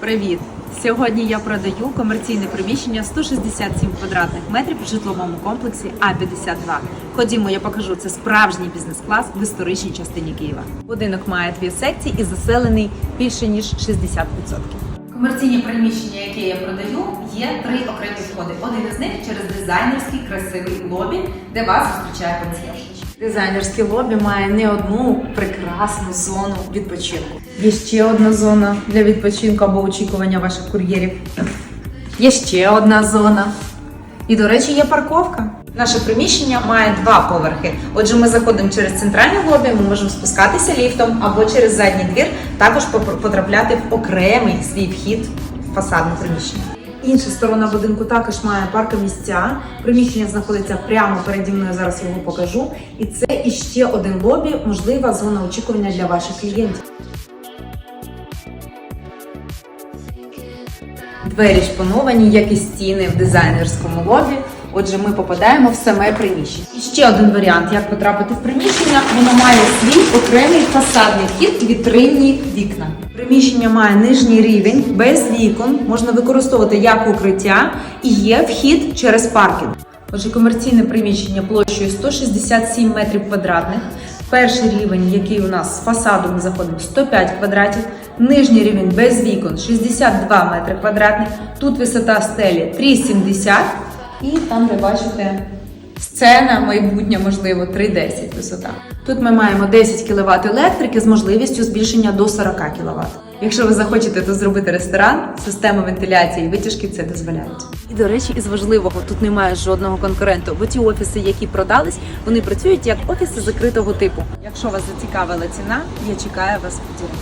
Привіт! Сьогодні я продаю комерційне приміщення 167 квадратних метрів в житловому комплексі А52. Ходімо, я покажу це справжній бізнес-клас в історичній частині Києва. Будинок має дві секції і заселений більше ніж 60%. Комерційні приміщення, які я продаю, є три окремі входи. Один із них через дизайнерський красивий лобі, де вас зустрічає консьєрж. Дизайнерське лобі має не одну прекрасну зону відпочинку. Є ще одна зона для відпочинку або очікування ваших кур'єрів. Є ще одна зона. І, до речі, є парковка. Наше приміщення має два поверхи. Отже, ми заходимо через центральне лобі, ми можемо спускатися ліфтом або через задній двір, також потрапляти в окремий свій вхід в фасадне приміщення. Інша сторона будинку також має паркомісця. Приміщення знаходиться прямо переді мною. Зараз його покажу. І це іще один лобі, можлива зона очікування для ваших клієнтів. Двері шпановані, як і стіни в дизайнерському лобі. Отже, ми попадаємо в саме приміщення. І ще один варіант, як потрапити в приміщення. Воно має свій окремий фасадний вхід і вітринні вікна. Приміщення має нижній рівень без вікон, можна використовувати як укриття і є вхід через паркінг. Отже, комерційне приміщення площею 167 метрів квадратних. Перший рівень, який у нас з фасаду ми заходимо 105 квадратів, нижній рівень без вікон 62 метри квадратних. Тут висота стелі 3,70 і там ви бачите сцена майбутня, можливо, 3,10 висота. Тут ми маємо 10 кВт електрики з можливістю збільшення до 40 кВт. Якщо ви захочете тут зробити ресторан, система вентиляції і витяжки це дозволяють. І до речі, із важливого тут немає жодного конкуренту, бо ті офіси, які продались, вони працюють як офіси закритого типу. Якщо вас зацікавила ціна, я чекаю вас у дірект.